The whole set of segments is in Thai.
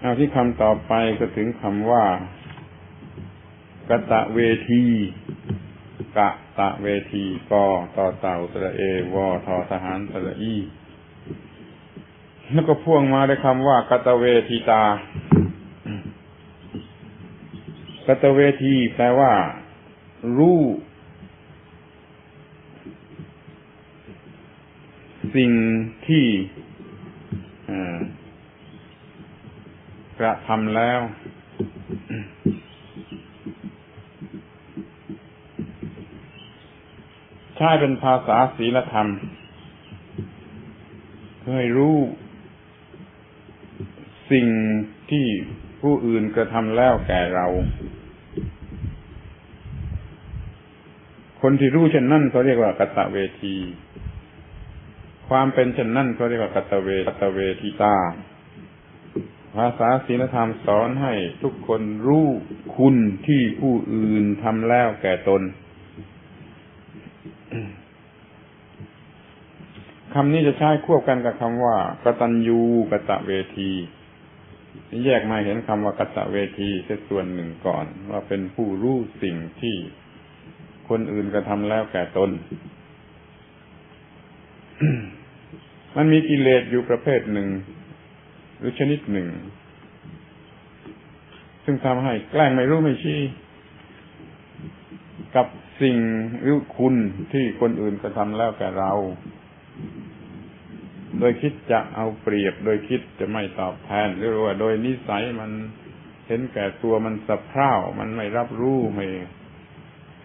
เอาที่คำต่อไปก็ถึงคำว่ากตะเวที กะตะเวทีกอต่อเต่าสระเอวอทอทหารสระอีแล้วก็พ่วงมาด้วยคำว่ากตะเวทีตากตะเวทีแปลว่า รู้สิ่งที่ กระทำแล้ว ใช้เป็นภาษาศีลธรรมเพื่อให้รู้สิ่งที่ผู้อื่นกระทำแล้วแก่เรา คนที่รู้เช่นนั้นเขาเรียกว่ากตะเวที ความเป็นเช่นนั้นเขาเรียกว่ากตะเวกตะเวทีตา ภาษาศีลธรรมสอนให้ทุกคนรู้คุณที่ผู้อื่นทำแล้วแก่ตนคำนี้จะใช้ควบกันกับคำว่ากตัญญูกตะเวทีแยกมาเห็นคำว่ากตะเวทีเสียส่วนหนึ่งก่อน ว่าเป็นผู้รู้สิ่งที่คนอื่นกระทำแล้วแก่ตน มันมีกิเลสอยู่ประเภทหนึ่ง หรือชนิดหนึ่ง ซึ่งทำให้แกล้งไม่รู้ไม่ชี้กับสิ่งหรือคุณที่คนอื่นกระทำแล้วแก่เรา โดยคิดจะเอาเปรียบ โดยคิดจะไม่ตอบแทนหรือว่า โดยนิสัยมันเห็นแก่ตัวมันสะเพร่ามันไม่รับรู้ไม่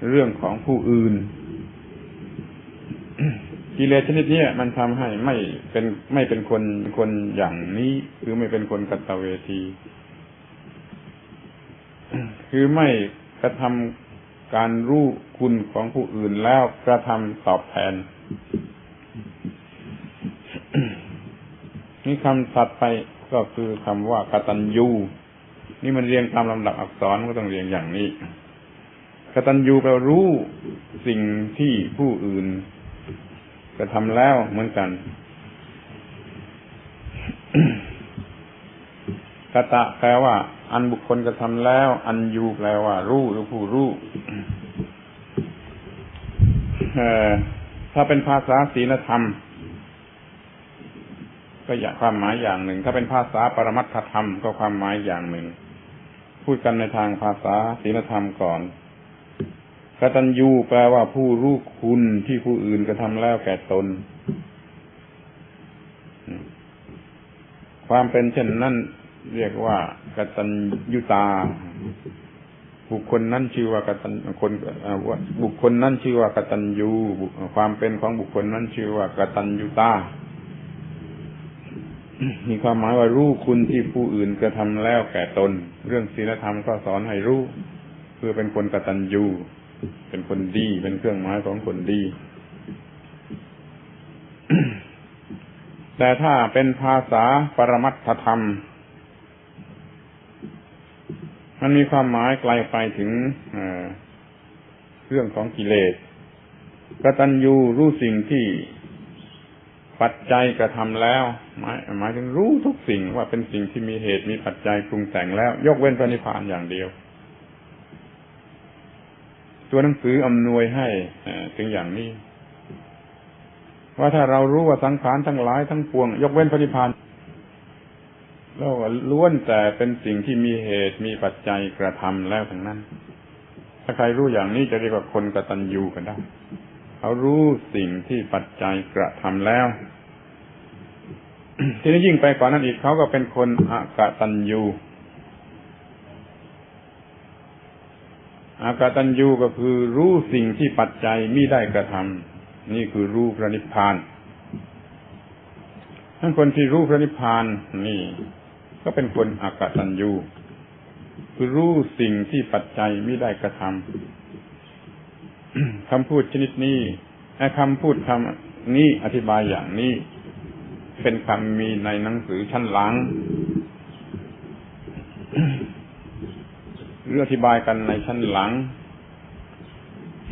เรื่องของผู้อื่น กิเลสชนิดนี้มันทำให้ไม่เป็นไม่เป็นคนคนอย่างนี้ หรือไม่เป็นคนกัตเวที คือไม่กระทำการรู้คุณของผู้อื่นแล้วกระทำตอบแทนนี่คำถัดไปก็คือคำว่ากตัญญูนี่มันเรียงตามลำดับอักษรก็ต้องเรียงอย่างนี้กตัญญูแปลรู้สิ่งที่ผู้อื่น กระทำแล้วเหมือนกันกตะแปลว่า อันบุคคลกระทำแล้ว อันยูแปลว่า รู้หรือผู้รู้ถ้าเป็นภาษาศีลธรรม ก็อย่างความหมายอย่างหนึ่ง ถ้าเป็นภาษาปรมัตถธรรมก็ความหมายอย่างหนึ่ง พูดกันในทางภาษาศีลธรรมก่อน กตัญญูแปลว่าผู้รู้คุณที่ผู้อื่นกระทำแล้วแก่ตน ความเป็นเช่นนั้นเรียกว่ากตัญญูตา บุคคลนั้นชื่อว่ากตัญคนบุคคลนั้นชื่อว่ากตัญญูความเป็นของบุคคลนั้นชื่อว่ากตัญญูตา มีความหมายว่ารู้คุณที่ผู้อื่นกระทำแล้วแก่ตน เรื่องศีลธรรมก็สอนให้รู้ เพื่อเป็นคนกตัญญู คนดี เป็นเครื่องหมายของคนดี แต่ถ้าเป็นภาษาปรมัตถธรรม มันมีความหมายไกลไปถึงเรื่องของกิเลสกตัญญูรู้สิ่งที่ปัจจัยกระทำแล้วหมายหมายถึงรู้ทุกสิ่งว่าเป็นสิ่งที่มีเหตุมีปัจจัยปรุงแต่งแล้ว ยกเว้นพระนิพพานอย่างเดียว ตัวหนังสืออำนวยให้ถึงอย่างนี้ ว่าถ้าเรารู้ว่าสังขารทั้งหลายทั้งปวง ยกเว้นพระนิพพานแล้วล้วนแต่เป็นสิ่งที่มีเหตุมีปัจจัยกระทำแล้วทั้งนั้น ถ้าใครรู้อย่างนี้จะเรียกว่าคนกตัญญูกันได้เขารู้สิ่งที่ปัจจัยกระทำแล้ว ทีนี้ยิ่งไปกว่านั้นอีกเขาก็เป็นคนอกตัญญู อากาตัญญูก็คือรู้สิ่งที่ปัจจัยมิได้กระทำนี่คือรู้พระนิพพานทั้งคนที่รู้พระนิพพานนี่ ก็เป็นคนอากาตัญญูคือรู้สิ่งที่ปัจจัยมิได้กระทำคำพูดชนิดนี้คำพูดคำนี้อธิบายอย่างนี้ เป็นคำมีในหนังสือชั้นหลัง รืออธิบายกันในชั้นหลัง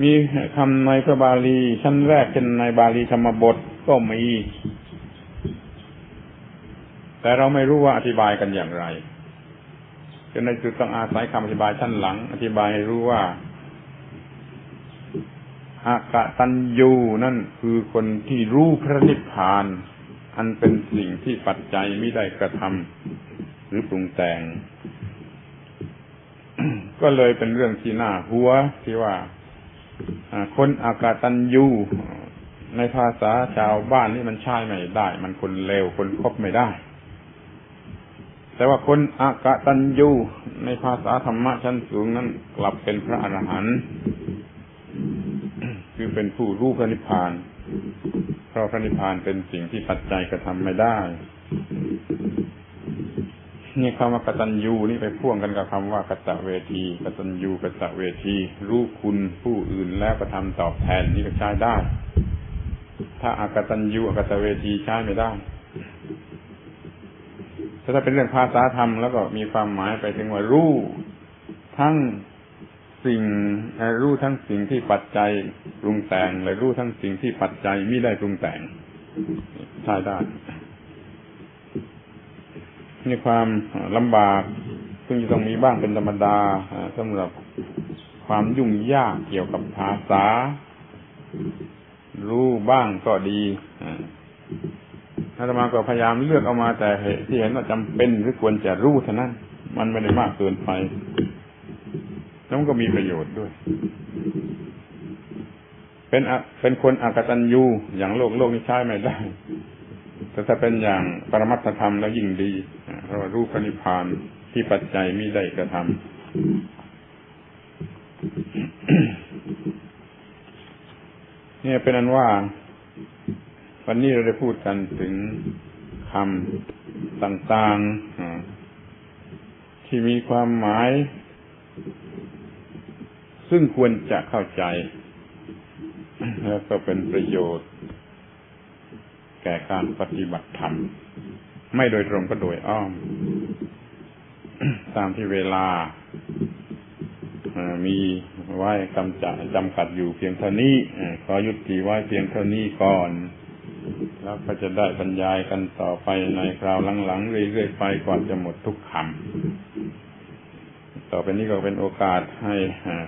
มีคำในพระบาลี ชั้นแรกเช่นในบาลีธรรมบทก็มี แต่เราไม่รู้ว่าอธิบายกันอย่างไรจนในจุดต้องอาศัยคำอธิบายชั้นหลัง อธิบายให้รู้ว่าอากตัญญูนั่นคือคนที่รู้พระนิพพาน อันเป็นสิ่งที่ปัจจัยไม่ได้กระทำหรือปรุงแต่ง ก็เลยเป็นเรื่องที่น่าหัวที่ว่าคนอากาตัญญูในภาษาชาวบ้านนี่มันใช่ไม่ได้ มันคนเลวคนคบไม่ได้ แต่ว่าคนอากาตัญญูในภาษาธรรมะชั้นสูงนั้นกลับเป็นพระอรหันต์คือเป็นผู้รู้พระนิพพาน เพราะพระนิพพานเป็นสิ่งที่ปัจจัยกระทำไม่ได้ นี่คำว่ากตัญญูนี่ไปพ่วงกันกับคำว่ากตเวทีกตัญญูกตเวที รู้คุณผู้อื่นแล้วกระทำตอบแทนนี่ก็ใช้ได้ ถ้าอากตัญญูอากตเวทีใช้ไม่ได้ถ้าเป็นเรื่องภาษาธรรมแล้วก็มีความหมายไปถึงว่ารู้ทั้งสิ่งรู้ทั้งสิ่งที่ปัจจัยปรุงแต่งและรู้ทั้งสิ่งที่ปัจจัยไม่ได้ปรุงแต่งใช่ได้ มีความลำบาก ซึ่งจะต้องมีบ้างเป็นธรรมดาสำหรับความยุ่งยากเกี่ยวกับภาษา รู้บ้างก็ดีอาตมาก็พยายามเลือกเอามาแต่เหตุที่เห็นว่าจำเป็นหรือควรจะรู้เท่านั้น มันไม่ได้มากเกินไป แล้วมันก็มีประโยชน์ด้วย เป็นเป็นคนอากตัญญูอย่างโลกโลกนี้ใช้ไม่ได้ แต่ถ้าเป็นอย่างปรมัตธรรมแล้วยิ่งดี เพราะรู้พระนิพพานที่ปัจจัยมิได้กระทำเนี่ยเป็นอันว่า วันนี้เราได้พูดกันถึงคำต่างๆที่มีความหมาย ซึ่งควรจะเข้าใจ แล้วก็เป็นประโยชน์ แก่การปฏิบัติธรรม ไม่โดยตรงก็โดยอ้อม ตามที่เวลามีไว้กำจัดจำกัดอยู่เพียงเท่านี้ขอยุติไว้เพียงเท่านี้ก่อน แล้วก็จะได้บรรยายกันต่อไปในคราวหลังๆเรื่อยๆไปก่อนจะหมดทุกคำต่อไปนี้ก็เป็นโอกาสให้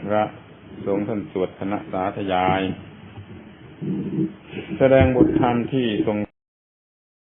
พระสงฆ์ท่านสวดคณะสาธยาย แสดงบทธรรมที่ทรง